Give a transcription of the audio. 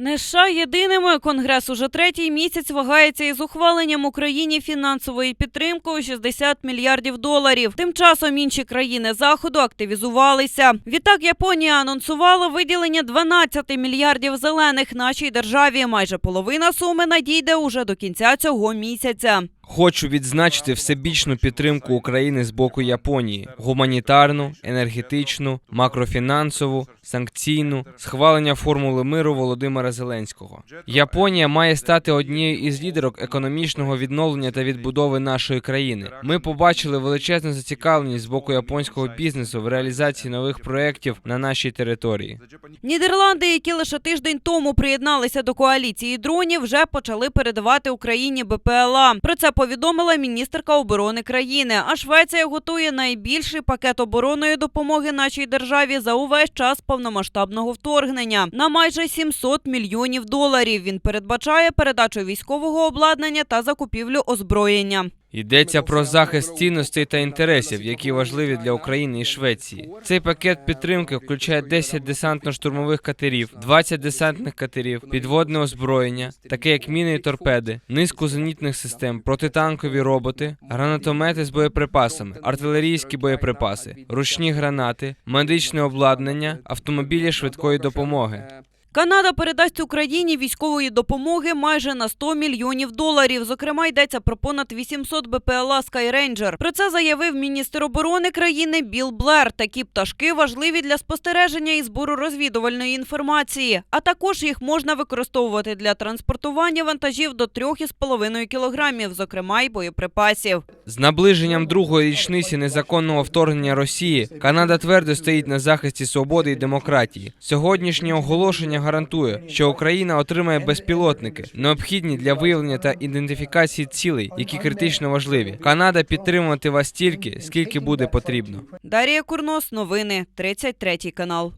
Не США єдиними конгрес уже третій місяць вагається із ухваленням Україні фінансової підтримки у 60 мільярдів доларів. Тим часом інші країни заходу активізувалися. Відтак Японія анонсувала виділення 12 мільярдів зелених нашій державі. Майже половина суми надійде уже до кінця цього місяця. Хочу відзначити всебічну підтримку України з боку Японії: гуманітарну, енергетичну, макрофінансову, санкційну, схвалення формули миру Володимира Зеленського. Японія має стати однією із лідерок економічного відновлення та відбудови нашої країни. Ми побачили величезну зацікавленість з боку японського бізнесу в реалізації нових проєктів на нашій території. Нідерланди, які лише тиждень тому приєдналися до коаліції дронів, вже почали передавати Україні БПЛА. Про це повідомила міністерка оборони країни. А Швеція готує найбільший пакет оборонної допомоги нашій державі за увесь час повномасштабного вторгнення на майже 700 мільйонів доларів. Він передбачає передачу військового обладнання та закупівлю озброєння. Йдеться про захист цінностей та інтересів, які важливі для України і Швеції. Цей пакет підтримки включає 10 десантно-штурмових катерів, 20 десантних катерів, підводне озброєння, таке як міни і торпеди, низку зенітних систем, протитанкові роботи, гранатомети з боєприпасами, артилерійські боєприпаси, ручні гранати, медичне обладнання, автомобілі швидкої допомоги. Канада передасть Україні військової допомоги майже на 100 мільйонів доларів. Зокрема, йдеться про понад 800 БПЛА Skyranger. Про це заявив міністр оборони країни Біл Блер. Такі пташки важливі для спостереження і збору розвідувальної інформації. А також їх можна використовувати для транспортування вантажів до 3,5 кілограмів, зокрема й боєприпасів. З наближенням другої річниці незаконного вторгнення Росії Канада твердо стоїть на захисті свободи і демократії. Сьогоднішнє оголошення гарантує, що Україна отримає безпілотники, необхідні для виявлення та ідентифікації цілей, які критично важливі. Канада підтримувати вас стільки, скільки буде потрібно. Дарія Курнос, новини 33 канал.